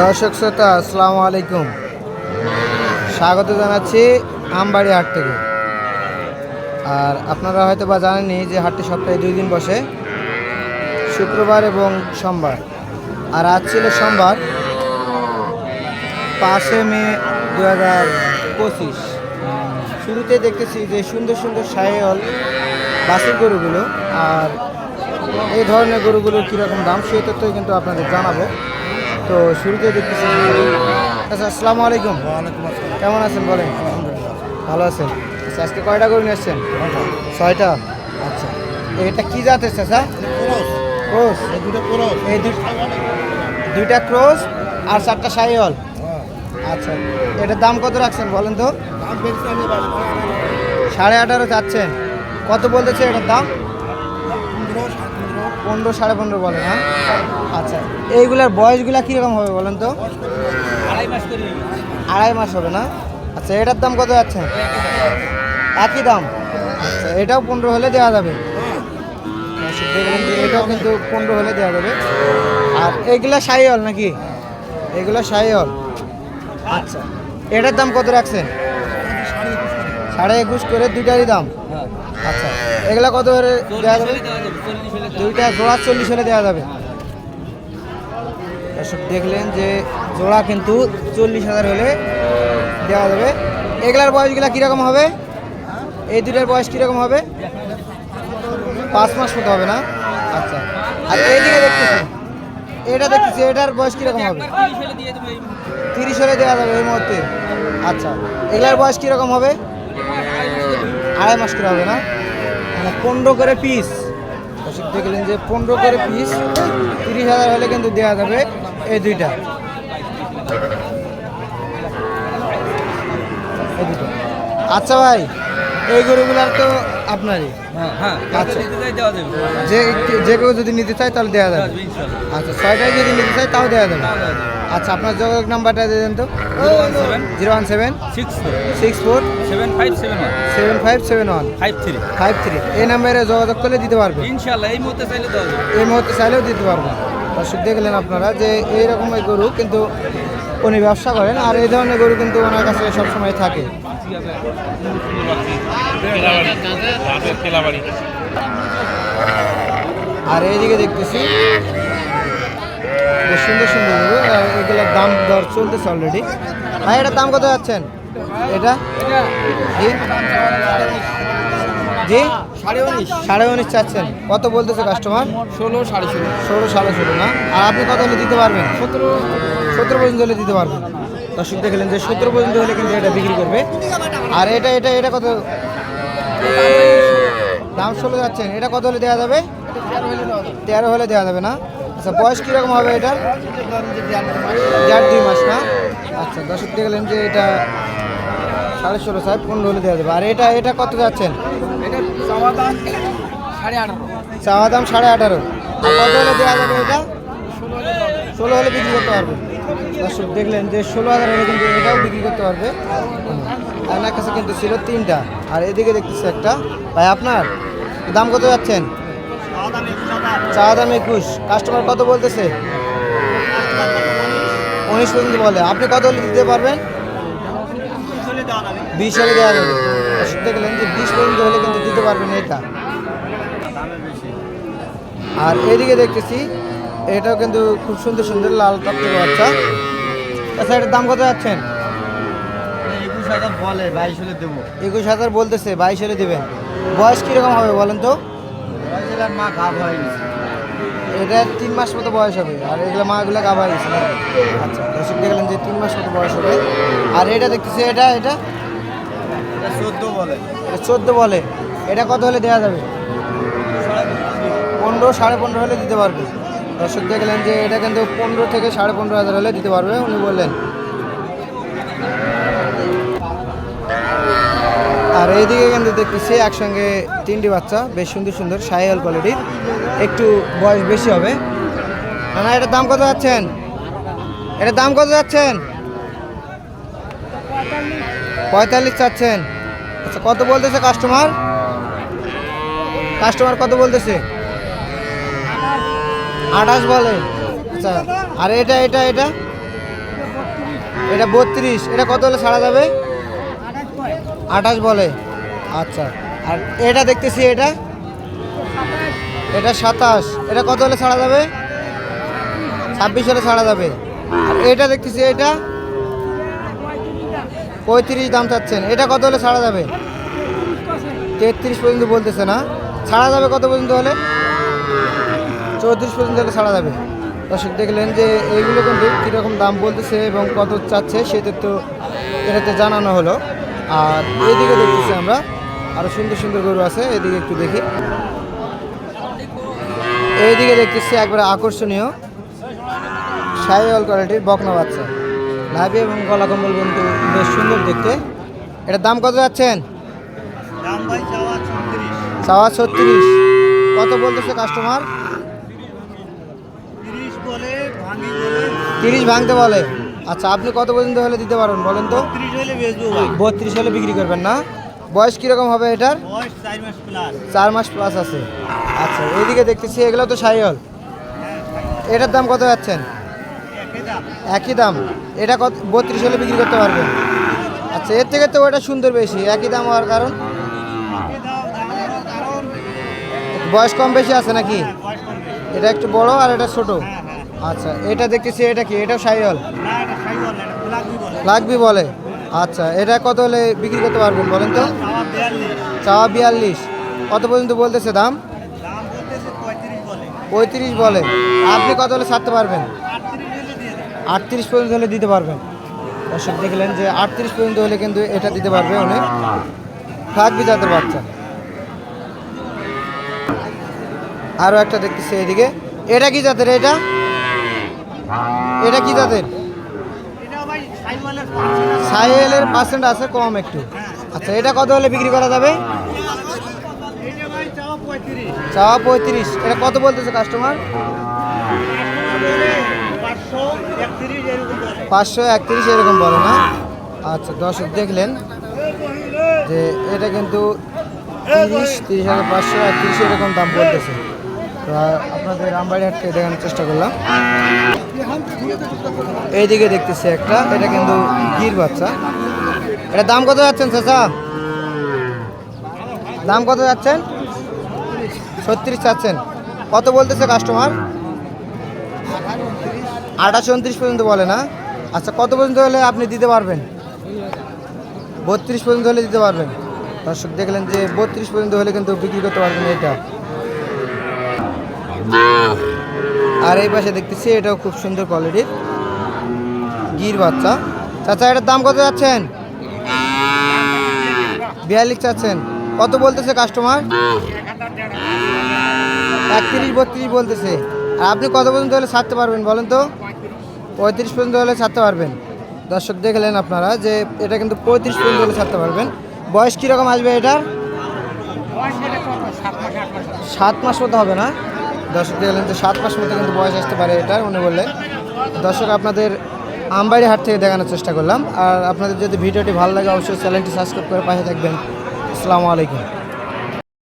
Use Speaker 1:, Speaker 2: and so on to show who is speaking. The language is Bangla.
Speaker 1: দর্শক শ্রোতা, আসসালামু আলাইকুম। স্বাগত জানাচ্ছি আমবাড়ি হাট থেকে। আর আপনারা হয়তো বা জানেনই যে হাটটি সপ্তাহে দুই দিন বসে, শুক্রবার এবং সোমবার। আর আজ ছিল সোমবার পাঁচে মে দু হাজার পঁচিশ। শুরুতে দেখতেছি যে সুন্দর সুন্দর সাহেল বাসের গরুগুলো, আর এই ধরনের গরুগুলোর কীরকম দাম সেই তথ্যই কিন্তু আপনাদের জানাব। তো শুরুতে দেখতেছি আচ্ছা আসসালামু আলাইকুম। কেমন আছেন বলেন? ভালো আছেন? আচ্ছা আজকে কয়টা গরু নিয়ে আসছেন? ছয়টা। আচ্ছা। এটা কি জাতের চাচা ক্রোস। এই দুইটা ক্রোস। আর চারটা সাইহল আচ্ছা এটার দাম কত রাখছেন বলেন তো? সাড়ে আঠারো চাচ্ছেন। কত বলতেছে এটার দাম? পনেরো সাড়ে পনেরো বলে না আচ্ছা এইগুলার বয়সগুলা কীরকম হবে বলেন তো? আড়াই মাস হবে না? আচ্ছা এটার দাম কত যাচ্ছে? একই দাম। আচ্ছা এটাও পনেরো হলে দেওয়া যাবে। এটাও কিন্তু পনেরো হলে দেওয়া যাবে। আর এইগুলা সাই হল নাকি? এগুলো সাই হল আচ্ছা এটার দাম কত রাখছেন সাড়ে একুশ করে দুইটারই দাম। আচ্ছা এগুলা কত করে দেওয়া যাবে? দুইটা জোড়া চল্লিশ হলে দেওয়া যাবে। দর্শক, দেখলেন যে জোড়া কিন্তু চল্লিশ হাজার হলে দেওয়া যাবে। এগুলার বয়সগুলা কীরকম হবে? এই দুটার বয়স কীরকম হবে? পাঁচ মাস মতো হবে না? আচ্ছা আর এইদিকে দেখতেছি। এটা দেখতেছি, এটার বয়স কীরকম হবে? তিরিশ হলে দেওয়া যাবে এই মুহূর্তে। আচ্ছা এগুলার বয়স কীরকম হবে? আড়াই মাস করে হবে না? মানে পনেরো করে পিস দর্শক দেখলেন যে পনেরো করে পিস তিরিশ হাজার হলে কিন্তু দেওয়া যাবে এই দুইটা। আচ্ছা ভাই এই গরুগুলার তো আপনারই।
Speaker 2: হ্যাঁ
Speaker 1: আচ্ছা। যে যে কেউ যদি নিতে চায় তাহলে দেওয়া যাবে আচ্ছা ছয়টায় যদি নিতে চায় তাও দেওয়া যাবে। আচ্ছা আপনার যোগাযোগ নাম্বারটা দিয়ে দেন তো। Zero one seven.
Speaker 2: Six four.
Speaker 1: Six four.
Speaker 2: Seven five seven one
Speaker 1: seven five seven one
Speaker 2: five three
Speaker 1: five three এই নাম্বারে যোগাযোগ করলে দিতে পারবে।
Speaker 2: ইনশাল্লাহ এই মুহূর্তে চাইলে দেওয়া যাবে।
Speaker 1: এই মুহূর্তে চাইলেও দিতে পারব। দর্শক দেখলেন আপনারা যে এই রকমের গরু কিন্তু উনি ব্যবসা করেন আর এই ধরনের গরু কিন্তু ওনার কাছে সবসময় থাকে। আর এইদিকে দেখতেছি সুন্দর সুন্দর গরু এগুলোর দাম দর চলতেছে অলরেডি ভাই এটার দাম কত যাচ্ছেন? এটা? জি। জি?
Speaker 2: সাড়ে উনিশ
Speaker 1: সাড়ে উনিশ চাচ্ছেন। কত বলতেছে কাস্টমার
Speaker 2: ষোলো সাড়ে ষোলো।
Speaker 1: ষোলো সাড়ে ষোলো না? আর আপনি কত হলে দিতে পারবেন?
Speaker 2: সতেরো।
Speaker 1: সতেরো পর্যন্ত হলে দিতে পারবেন। দর্শক দেখলেন যে সতেরো পর্যন্ত হলে কিন্তু এটা বিক্রি করবে। আর এটা এটা এটা কত? দাম ষোলো যাচ্ছেন। এটা কত হলে দেওয়া যাবে? তেরো হলে দেওয়া যাবে না? আচ্ছা বয়স কীরকম হবে এটা দেড় দুই মাস না? আচ্ছা দর্শক দেখলেন যে এটা সাড়ে ষোলো সাড়ে পনেরো হলে দেওয়া যাবে। আর এটা এটা কত যাচ্ছেন?
Speaker 2: চাওয়া দাম সাড়ে আঠারো।
Speaker 1: কত হলে দেওয়া যাবে এটা? ষোলো হলে বিক্রি করতে পারবে। দর্শক দেখলেন যে ষোলো হাজার হলে কিন্তু এটাও বিক্রি করতে পারবে। আপনার কাছে কিন্তু ছিল তিনটা। আর এদিকে দেখতেছি একটা। ভাই আপনার দাম কত যাচ্ছেন? চাওয়া দাম একুশ। কাস্টমার কত বলতেছে? উনিশ পর্যন্ত বলে। আপনি কত হলে দিতে পারবেন? বিশ হলে দেওয়া যাবে। দর্শক দেখলেন যে বিশ পর্যন্ত হলে কিন্তু দিতে পারবেন এটা। আর এদিকে দেখতেছি এটাও কিন্তু খুব সুন্দর সুন্দর লাল টকটকে বাচ্চা। আচ্ছা এটার দাম কত যাচ্ছেন?
Speaker 2: একুশ হাজার বলে বাইশ হলে দেবো।
Speaker 1: একুশ হাজার বলতেছে বাইশ হলে দেবেন। বয়স কীরকম হবে বলেন তো?
Speaker 2: মা গাভ হয়নি।
Speaker 1: এটা তিন মাস মতো বয়স হবে। আর এগুলো মাগুলো কাবার গেছে আচ্ছা দর্শক দেখলেন যে তিন মাস মতো বয়স হবে। আর এটা দেখতেছি এটা এটা?
Speaker 2: চোদ্দ বলে।
Speaker 1: এটা চোদ্দ বলে। এটা কত হলে দেওয়া যাবে? পনেরো সাড়ে পনেরো হলে দিতে পারবে। দর্শক দেখলেন যে এটা কিন্তু পনেরো থেকে সাড়ে পনেরো হাজার হলে দিতে পারবে। উনি বললেন আর এইদিকে কিন্তু দেখতেছি একসঙ্গে তিনটি বাচ্চা, বেশ সুন্দর সুন্দর সাইয়াল কোয়ালিটির একটু বয়স বেশি হবে। না এটার দাম কত যাচ্ছেন? এটার দাম কত যাচ্ছেন? পঁয়তাল্লিশ চাচ্ছেন। আচ্ছা কত বলতেছে কাস্টমার কাস্টমার কত বলতেছে? আঠাশ বলে। আচ্ছা আর এটা এটা এটা? এটা বত্রিশ। এটা কত হলে ছাড়া যাবে? আঠাশ বলে। আচ্ছা। আর এটা দেখতেছি এটা? এটা সাতাশ। এটা কত হলে ছাড়া যাবে? ছাব্বিশ হলে ছাড়া যাবে। আর এটা দেখতেছি এটা? পঁয়ত্রিশ দাম চাচ্ছেন। এটা কত হলে ছাড়া যাবে? তেত্রিশ পর্যন্ত বলতেছে না। ছাড়া যাবে কত পর্যন্ত হলে? চৌত্রিশ পর্যন্ত হলে ছাড়া যাবে। দর্শক, দেখলেন যে এইগুলো কিন্তু কীরকম দাম বলতেছে এবং কত চাচ্ছে সেটা তো এটাতে জানানো হলো। আর এদিকে দেখতেছি আমরা আরও সুন্দর সুন্দর গরু আছে এদিকে একটু দেখি। এইদিকে দেখতেছি একবারে আকর্ষণীয় সাইওয়াল কোয়ালিটির বকনা বাচ্চা। লাভি এবং গলা কম্বল কিন্তু বেশ সুন্দর দেখতে। এটার দাম কত যাচ্ছেন?
Speaker 2: দাম চাওয়া ছত্রিশ।
Speaker 1: কত বলতেছে কাস্টমার
Speaker 2: তিরিশ
Speaker 1: ভাঙতে বলে। আচ্ছা আপনি কত পর্যন্ত হলে দিতে পারবেন বলেন তো? বত্রিশ হলে বিক্রি করবেন না? বয়স কীরকম হবে এটার?
Speaker 2: চার মাস প্লাস
Speaker 1: আছে। আচ্ছা এইদিকে দেখতেছি এগুলো তো সাইওয়াল এটার দাম কত যাচ্ছেন?
Speaker 2: একই দাম।
Speaker 1: এটা কত বত্রিশ হলে বিক্রি করতে পারবেন। আচ্ছা এর থেকে তো ওটা সুন্দর বেশি একই দাম হওয়ার কারণ? বয়স কম বেশি আছে নাকি?
Speaker 2: হ্যাঁ।
Speaker 1: এটা একটু বড় আর এটা ছোট?
Speaker 2: হ্যাঁ হ্যাঁ।
Speaker 1: আচ্ছা এটা দেখতেছি এটা কি? এটাও সাইওয়াল লাগবি বলে আচ্ছা এটা কত হলে বিক্রি করতে পারবেন বলেন তো?
Speaker 2: চাওয়া বিয়াল্লিশ।
Speaker 1: কত পর্যন্ত বলতেছে দাম?
Speaker 2: পঁয়ত্রিশ বলে।
Speaker 1: আপনি কত হলে ছাড়তে পারবেন?
Speaker 2: আটত্রিশ
Speaker 1: পর্যন্ত হলে দিতে পারবেন। দর্শক দেখলেন যে আটত্রিশ পর্যন্ত হলে কিন্তু এটা দিতে পারবে উনি। থাকবি জাতের বাচ্চা। আরও একটা দেখতেছি এদিকে। এটা কি জাতের এটা? এটা কি জাতের?
Speaker 2: ভাই
Speaker 1: সাইেলের পার্সেন্ট আছে, কম একটু। আচ্ছা এটা কত হলে বিক্রি করা যাবে?
Speaker 2: চাওয়া পঁয়ত্রিশ।
Speaker 1: এটা কত বলতেছে কাস্টমার পাঁচশো একত্রিশ এরকম বলে না? আচ্ছা দর্শক দেখলেন যে এটা কিন্তু তিরিশ তিরিশ হাজার পাঁচশো একত্রিশ এরকম দাম বলতেছে। তো আপনাদের রামবাড়ি হাট থেকে দেখানোর চেষ্টা করলাম। এইদিকে দেখতেছি একটা, এটা কিন্তু গির বাচ্চা। এটা দাম কত যাচ্ছেন, চাচা? দাম কত যাচ্ছেন? ছত্রিশ চাচ্ছেন। কত বলতেছে কাস্টমার আঠাশ উনত্রিশ পর্যন্ত বলে না? আচ্ছা কত পর্যন্ত হলে আপনি দিতে পারবেন? বত্রিশ পর্যন্ত হলে দিতে পারবেন। দর্শক, দেখলেন যে বত্রিশ পর্যন্ত হলে কিন্তু বিক্রি করতে পারবেন এটা। আর এই পাশে দেখতেছি এটাও খুব সুন্দর কোয়ালিটির গির বাচ্চা। চাচা, এটার দাম কত যাচ্ছেন? বিয়াল্লিশ চাচ্ছেন। কত বলতেছে কাস্টমার একত্রিশ, বত্রিশ বলতেছে। আর আপনি কত পর্যন্ত হলে ছাড়তে পারবেন বলেন তো? পঁয়ত্রিশ পর্যন্ত হলে ছাড়তে পারবেন। দর্শক দেখলেন আপনারা যে এটা কিন্তু পঁয়ত্রিশ পর্যন্ত হলে ছাড়তে পারবেন। বয়স কীরকম আসবে এটার? সাত মাস মতো হবে না? দর্শক দেখলেন যে সাত মাস মতো কিন্তু বয়স আসতে পারে এটা উনি বললেন দর্শক, আপনাদের আমবাড়ি হাট থেকে দেখানোর চেষ্টা করলাম। আর আপনাদের যদি ভিডিওটি ভালো লাগে, অবশ্যই চ্যানেলটি সাবস্ক্রাইব করে পাশে থাকবেন। আসসালামু আলাইকুম।